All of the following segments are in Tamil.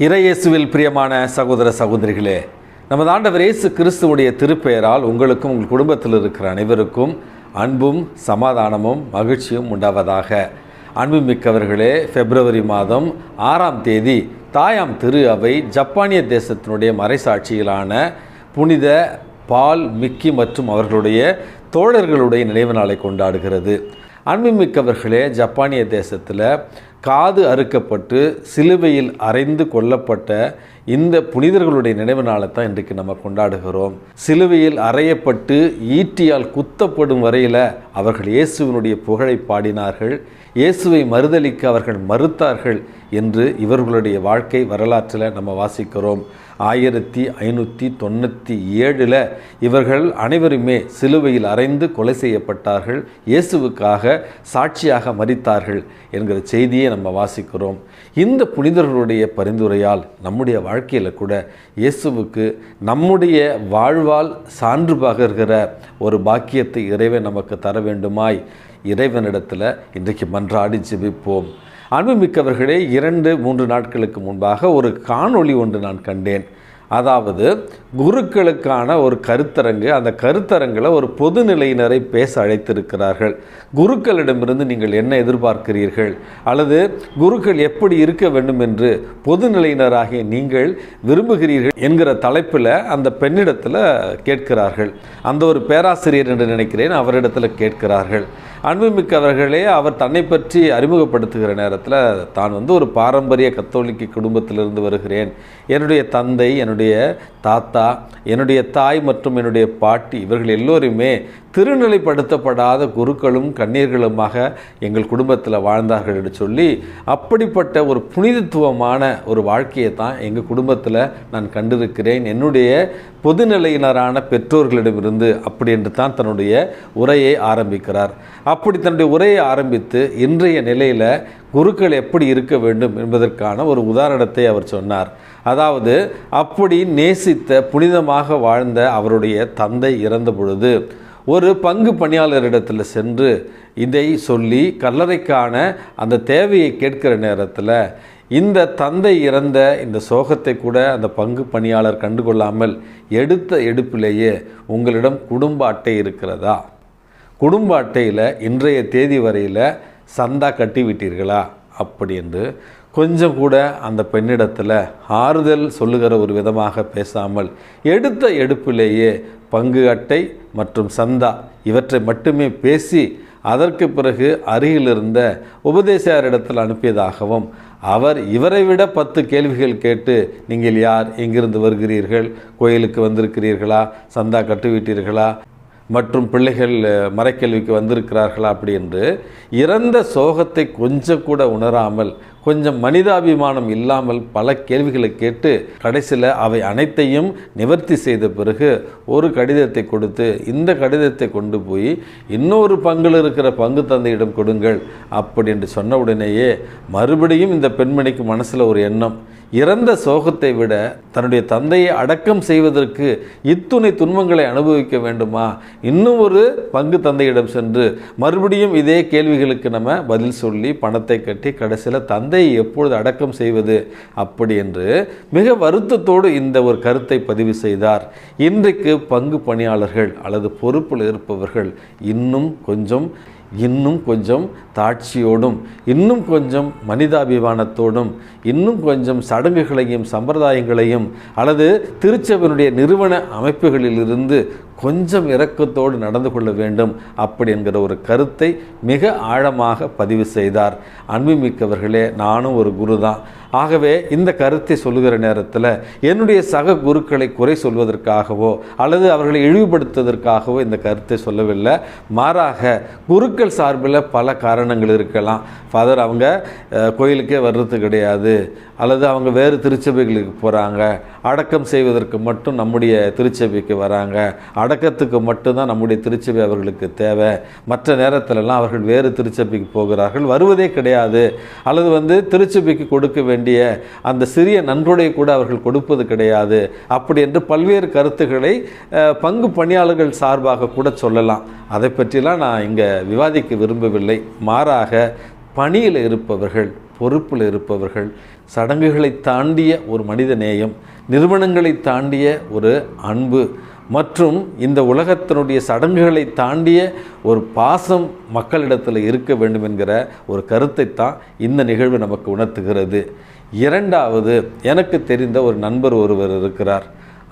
இறையேசுவில் பிரியமான சகோதர சகோதரிகளே நமது ஆண்டவர் இயேசு கிறிஸ்துவுடைய திருப்பெயரால் உங்களுக்கும் உங்கள் குடும்பத்தில் இருக்கிற அனைவருக்கும் அன்பும் சமாதானமும் மகிழ்ச்சியும் உண்டாவதாக. அன்புமிக்கவர்களே பிப்ரவரி மாதம் ஆறாம் தேதி தாயாம் திரு அவை ஜப்பானிய தேசத்தினுடைய மறைசாட்சியிலான புனித பால் மிக்கி மற்றும் அவர்களுடைய தோழர்களுடைய நினைவு நாளை கொண்டாடுகிறது. அன்புமிக்கவர்களே ஜப்பானிய தேசத்தில் காது அறுக்கப்பட்டு சிலுவையில் அறைந்து கொல்லப்பட்ட இந்த புனிதர்களுடைய நினைவு நாளை தான் இன்றைக்கு நம்ம கொண்டாடுகிறோம். சிலுவையில் அறையப்பட்டு ஈட்டியால் குத்தப்படும் வரையில் அவர்கள் இயேசுவினுடைய புகழை பாடினார்கள். இயேசுவை மறுதலிக்க அவர்கள் மறுத்தார்கள் என்று இவர்களுடைய வாழ்க்கை வரலாற்றில் நம்ம வாசிக்கிறோம். ஆயிரத்தி ஐநூற்றி தொண்ணூற்றி ஏழில் இவர்கள் அனைவருமே சிலுவையில் அறைந்து கொலை செய்யப்பட்டார்கள். இயேசுவுக்காக சாட்சியாக மறித்தார்கள் என்கிற செய்தியை நம்ம வாசிக்கிறோம். இந்த புனிதர்களுடைய பரிந்துரையால் நம்முடைய வாழ்க்கையில் கூட இயேசுவுக்கு நம்முடைய வாழ்வால் சான்று பகர்கிற ஒரு பாக்கியத்தை இறைவன் நமக்கு தர வேண்டுமாய் இறைவனிடத்தில் இன்றைக்கு மன்றாடி ஜெபிப்போம். அன்புமிக்கவர்களே இரண்டு மூன்று நாட்களுக்கு முன்பாக ஒரு காணொளி ஒன்று நான் கண்டேன். அதாவது குருக்களுக்கான ஒரு கருத்தரங்கு அந்த கருத்தரங்கில் ஒரு பொதுநிலையினரை பேச அழைத்திருக்கிறார்கள். குருக்களிடமிருந்து நீங்கள் என்ன எதிர்பார்க்கிறீர்கள்? அல்லது குருக்கள் எப்படி இருக்க வேண்டும் என்று பொதுநிலையினராகிய நீங்கள் விரும்புகிறீர்கள் என்கிற தலைப்பில் அந்த பெண்ணிடத்தில் கேட்கிறார்கள். அந்த ஒரு பேராசிரியர் என்று நினைக்கிறேன் அவரிடத்தில் கேட்கிறார்கள். அன்புமிக்கவர்களே அவர் தன்னை பற்றி அறிமுகப்படுத்துகிற நேரத்தில் தான் வந்து ஒரு பாரம்பரிய கத்தோலிக்க குடும்பத்திலிருந்து வருகிறேன். என்னுடைய தந்தை என்னுடைய தாத்தா என்னுடைய தாய் மற்றும் என்னுடைய பாட்டி இவர்கள் எல்லோருமே திருநிலைப்படுத்தப்படாத குருக்களும் கண்ணீர்களுமாக எங்கள் குடும்பத்தில் வாழ்ந்தார்கள் என்று சொல்லி அப்படிப்பட்ட ஒரு புனிதத்துவமான ஒரு வாழ்க்கையை தான் எங்கள் குடும்பத்தில் நான் கண்டிருக்கிறேன். என்னுடைய பொதுநிலையினரான பெற்றோர்களிடமிருந்து அப்படி என்று தான் தன்னுடைய உரையை ஆரம்பிக்கிறார். அப்படி தன்னுடைய உரையை ஆரம்பித்து இன்றைய நிலையில் குருக்கள் எப்படி இருக்க வேண்டும் என்பதற்கான ஒரு உதாரணத்தை அவர் சொன்னார். அதாவது அப்படி நேசித்த புனிதமாக வாழ்ந்த அவருடைய தந்தை இறந்த பொழுது ஒரு பங்கு பணியாளரிடத்தில் சென்று இதை சொல்லி கல்லறைக்கான அந்த தேவையை கேட்கிற நேரத்தில் இந்த தந்தை இறந்த இந்த சோகத்தை கூட அந்த பங்கு பணியாளர் கண்டுகொள்ளாமல் எடுத்த எடுப்பிலேயே உங்களிடம் குடும்ப அட்டை இருக்கிறதா? குடும்ப அட்டையில் இன்றைய தேதி வரையில் சந்தா கட்டி விட்டீர்களா அப்படி என்று கொஞ்சம் கூட அந்த பெண்ணிடத்தில் ஆறுதல் சொல்லுகிற ஒரு விதமாக பேசாமல் எடுத்த எடுப்பிலேயே பங்கு அட்டை மற்றும் சந்தா இவற்றை மட்டுமே பேசி அதற்கு பிறகு அருகில் இருந்த உபதேசாரிடத்தில் அனுப்பியதாகவும் அவர் இவரை விட பத்து கேள்விகள் கேட்டு நீங்கள் யார்? எங்கிருந்து வருகிறீர்கள்? கோயிலுக்கு வந்திருக்கிறீர்களா? சந்தா கட்டுவிட்டீர்களா? மற்றும் பிள்ளைகள் மறைக்கல்விக்கு வந்திருக்கிறார்களா அப்படி என்று இறந்த சோகத்தை கொஞ்சம் கூட உணராமல் கொஞ்சம் மனிதாபிமானம் இல்லாமல் பல கேள்விகளை கேட்டு கடைசியில் அவை அனைத்தையும் நிவர்த்தி செய்த பிறகு ஒரு கடிதத்தை கொடுத்து இந்த கடிதத்தை கொண்டு போய் இன்னொரு பங்கில் இருக்கிற பங்கு தந்தையிடம் கொடுங்கள் அப்படி என்று சொன்ன உடனேயே மறுபடியும் இந்த பெண்மணிக்கு மனசில் ஒரு எண்ணம். இறந்த சோகத்தை விட தன்னுடைய தந்தையை அடக்கம் செய்வதற்கு இத்துணை துன்பங்களை அனுபவிக்க வேண்டுமா? இன்னும் ஒரு பங்கு தந்தையிடம் சென்று மறுபடியும் இதே கேள்விகளுக்கு நம்ம பதில் சொல்லி பணத்தை கட்டி கடைசியில் தந்தையை எப்பொழுது அடக்கம் செய்வது? அப்படி என்று மிக வருத்தத்தோடு இந்த ஒரு கருத்தை பதிவு செய்தார். இன்றைக்கு பங்கு பணியாளர்கள் அல்லது பொறுப்பில் இருப்பவர்கள் இன்னும் கொஞ்சம் இன்னும் கொஞ்சம் தாட்சியோடும் இன்னும் கொஞ்சம் மனிதாபிமானத்தோடும் இன்னும் கொஞ்சம் சடங்குகளையும் சம்பிரதாயங்களையும் அல்லது திருச்சபையினுடைய நிறுவன அமைப்புகளிலிருந்து கொஞ்சம் இரக்கத்தோடு நடந்து கொள்ள வேண்டும் அப்படி என்கிற ஒரு கருத்தை மிக ஆழமாக பதிவு செய்தார். அன்புமிக்கவர்களே நானும் ஒரு குரு தான் ஆகவே இந்த கருத்தை சொல்லுகிற நேரத்தில் என்னுடைய சக குருக்களை குறை சொல்வதற்காகவோ அல்லது அவர்களை இழிவுபடுத்துவதற்காகவோ இந்த கருத்தை சொல்லவில்லை. மாறாக குருக்கள் சார்பில் பல காரணங்கள் இருக்கலாம். ஃபாதர் அவங்க கோயிலுக்கே வர்றது கிடையாது. அல்லது அவங்க வேறு திருச்சபைகளுக்கு போகிறாங்க அடக்கம் செய்வதற்கு மட்டும் நம்முடைய திருச்சபைக்கு வராங்க. அடக்கத்துக்கு மட்டும்தான் நம்முடைய திருச்சபை அவர்களுக்கு தேவை. மற்ற நேரத்திலலாம் அவர்கள் வேறு திருச்சபைக்கு போகிறார்கள். வருவதே கிடையாது. அல்லது வந்து திருச்சபைக்கு கொடுக்க வேண்டிய அந்த சிறிய நன்கொடை கூட அவர்கள் கொடுப்பது கிடையாது. அப்படி என்று பல்வேறு கருத்துக்களை பங்கு பணியாளர்கள் சார்பாக கூட சொல்லலாம். அதை பற்றிலாம் நான் இங்கே விவாதிக்க விரும்பவில்லை. மாறாக பணியில் இருப்பவர்கள் பொறுப்பில் இருப்பவர்கள் சடங்குகளை தாண்டிய ஒரு மனித நேயம் நிறுவனங்களை தாண்டிய ஒரு அன்பு மற்றும் இந்த உலகத்தினுடைய சடங்குகளை தாண்டிய ஒரு பாசம் மக்களிடத்தில் இருக்க வேண்டும் என்கிற ஒரு கருத்தை தான் இந்த நிகழ்வு நமக்கு உணர்த்துகிறது. இரண்டாவது எனக்கு தெரிந்த ஒரு நண்பர் ஒருவர் இருக்கிறார்.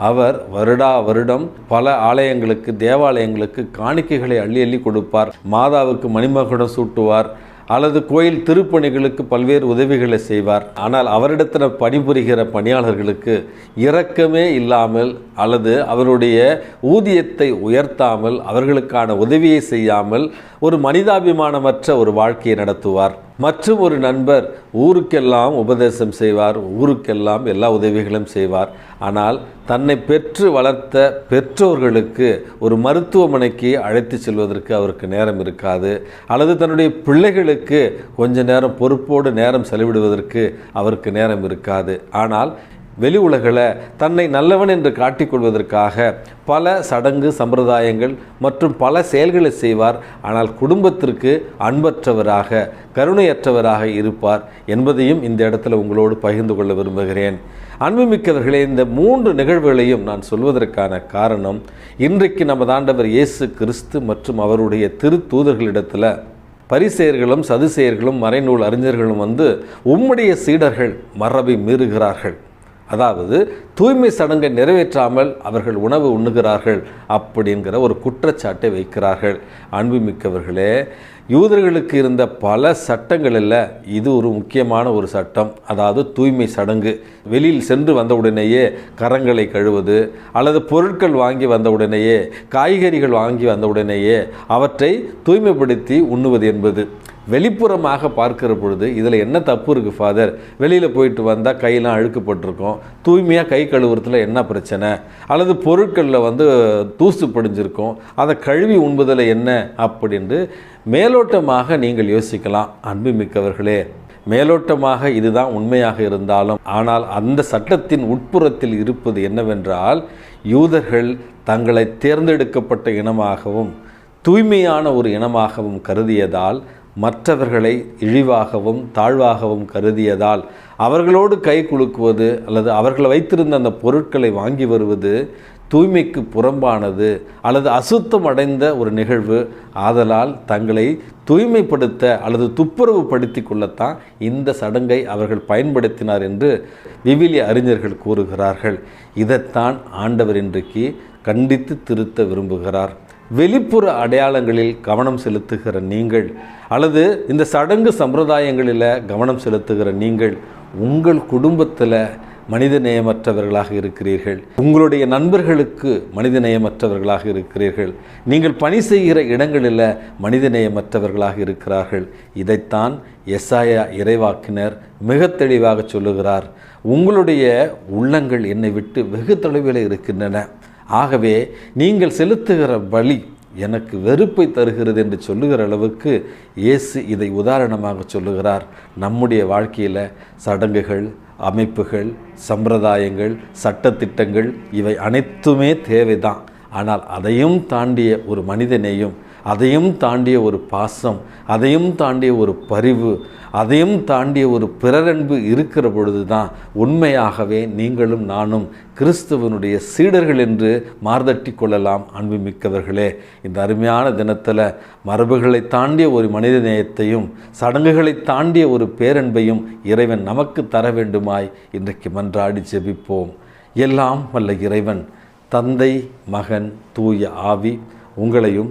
அவர் வருடா வருடம் பல ஆலயங்களுக்கு தேவாலயங்களுக்கு காணிக்கைகளை அள்ளி அள்ளி கொடுப்பார். மாதாவுக்கு மணிமகுடம் சூட்டுவார். அல்லது கோயில் திருப்பணிகளுக்கு பல்வேறு உதவிகளை செய்வார். ஆனால் அவரிடத்தில் பணிபுரிகிற பணியாளர்களுக்கு இரக்கமே இல்லாமல் அல்லது அவருடைய ஊதியத்தை உயர்த்தாமல் அவர்களுக்கான உதவியை செய்யாமல் ஒரு மனிதாபிமானமற்ற ஒரு வாழ்க்கையை நடத்துவார். மற்றும் ஒரு நண்பர் ஊருக்கெல்லாம் உபதேசம் செய்வார் ஊருக்கெல்லாம் எல்லா உதவிகளும் செய்வார். ஆனால் தன்னை பெற்று வளர்த்த பெற்றோர்களுக்கு ஒரு மருத்துவமனைக்கு அழைத்து செல்வதற்கு அவருக்கு நேரம் இருக்காது. அல்லது தன்னுடைய பிள்ளைகளுக்கு கொஞ்ச நேரம் பொறுப்போடு நேரம் செலவிடுவதற்கு அவருக்கு நேரம் இருக்காது. ஆனால் வெளி உலகில் தன்னை நல்லவன் என்று காட்டிக்கொள்வதற்காக பல சடங்கு சம்பிரதாயங்கள் மற்றும் பல செயல்களை செய்வார். ஆனால் குடும்பத்திற்கு அன்பற்றவராக கருணையற்றவராக இருப்பார் என்பதையும் இந்த இடத்துல உங்களோடு பகிர்ந்து கொள்ள விரும்புகிறேன். அன்புமிக்கவர்களே இந்த மூன்று நிகழ்வுகளையும் நான் சொல்வதற்கான காரணம் இன்றைக்கு நமது ஆண்டவர் இயேசு கிறிஸ்து மற்றும் அவருடைய திருத்தூதர்களிடத்தில் பரிசெயர்களும் சதுசெயர்களும் மறைநூல் அறிஞர்களும் வந்து உம்முடைய சீடர்கள் மரபை மீறுகிறார்கள். அதாவது தூய்மை சடங்கை நிறைவேற்றாமல் அவர்கள் உணவு உண்ணுகிறார்கள் அப்படிங்கிற ஒரு குற்றச்சாட்டை வைக்கிறார்கள். அன்புமிக்கவர்களே யூதர்களுக்கு இருந்த பல சட்டங்களில் இது ஒரு முக்கியமான ஒரு சட்டம். அதாவது தூய்மை சடங்கு. வெளியில் சென்று வந்தவுடனேயே கரங்களை கழுவது அல்லது பொருட்கள் வாங்கி வந்தவுடனேயே காய்கறிகள் வாங்கி வந்தவுடனேயே அவற்றை தூய்மைப்படுத்தி உண்ணுவது என்பது. வெளிப்புறமாக பார்க்கிற பொழுது இதில் என்ன தப்பு இருக்குது ஃபாதர் வெளியில் போயிட்டு வந்தால் கையெல்லாம் அழுக்கப்பட்டிருக்கும். தூய்மையாக கை கழுவுறதுல என்ன பிரச்சனை? அல்லது பொருட்களில் வந்து தூசு படிஞ்சிருக்கும். அதை கழுவி உண்பதில் என்ன? அப்படின்ட்டு மேலோட்டமாக நீங்கள் யோசிக்கலாம் அன்புமிக்கவர்களே மேலோட்டமாக இதுதான் உண்மையாக இருந்தாலும் ஆனால் அந்த சட்டத்தின் உட்புறத்தில் இருப்பது என்னவென்றால் யூதர்கள் தங்களை தேர்ந்தெடுக்கப்பட்ட இனமாகவும் தூய்மையான ஒரு இனமாகவும் கருதியதால் மற்றவர்களை இழிவாகவும் தாழ்வாகவும் கருதியதால் அவர்களோடு கை குலுக்குவது அல்லது அவர்கள் வைத்திருந்த அந்த பொருட்களை வாங்கி வருவது தூய்மைக்கு புறம்பானது அல்லது அசுத்தம் அடைந்த ஒரு நிகழ்வு. ஆதலால் தங்களை தூய்மைப்படுத்த அல்லது துப்புரவு படுத்தி கொள்ளத்தான் இந்த சடங்கை அவர்கள் பயன்படுத்தினார் என்று விவிலிய அறிஞர்கள் கூறுகிறார்கள். இதைத்தான் ஆண்டவர் இன்றைக்கு கண்டித்து திருத்த விரும்புகிறார். வெளிப்புற அடையாளங்களில் கவனம் செலுத்துகிற நீங்கள் அல்லது இந்த சடங்கு சம்பிரதாயங்களில் கவனம் செலுத்துகிற நீங்கள் உங்கள் குடும்பத்தில் மனிதநேயமற்றவர்களாக இருக்கிறீர்கள். உங்களுடைய நண்பர்களுக்கு மனிதநேயமற்றவர்களாக இருக்கிறீர்கள். நீங்கள் பணி செய்கிற இடங்களில் மனிதநேயமற்றவர்களாக இருக்கிறார்கள். இதைத்தான் எஸ்ஆயா இறைவாக்கினர் மிக தெளிவாக சொல்லுகிறார். உங்களுடைய உள்ளங்கள் என்னை விட்டு வெகு தொலைவில் இருக்கின்றன. ஆகவே நீங்கள் செலுத்துகிற பலி எனக்கு வெறுப்பை தருகிறது என்று சொல்லுகிற அளவுக்கு இயேசு இதை உதாரணமாக சொல்லுகிறார். நம்முடைய வாழ்க்கையில் சடங்குகள் அமைப்புகள் சம்பிரதாயங்கள் சட்டத்திட்டங்கள் இவை அனைத்துமே தேவைதான். ஆனால் அதையும் தாண்டிய ஒரு மனிதனையும் அதையும் தாண்டிய ஒரு பாசம் அதையும் தாண்டிய ஒரு பரிவு அதையும் தாண்டிய ஒரு பிறரன்பு இருக்கிற பொழுது தான் உண்மையாகவே நீங்களும் நானும் கிறிஸ்துவனுடைய சீடர்கள் என்று மார்தட்டி கொள்ளலாம். அன்புமிக்கவர்களே இந்த அருமையான தினத்தில் மரபுகளை தாண்டிய ஒரு மனித நேயத்தையும் சடங்குகளை தாண்டிய ஒரு பேரன்பையும் இறைவன் நமக்கு தர வேண்டுமாய் இன்றைக்கு மன்றாடி ஜெபிப்போம். எல்லாம் வல்ல இறைவன் தந்தை மகன் தூய ஆவி உங்களையும்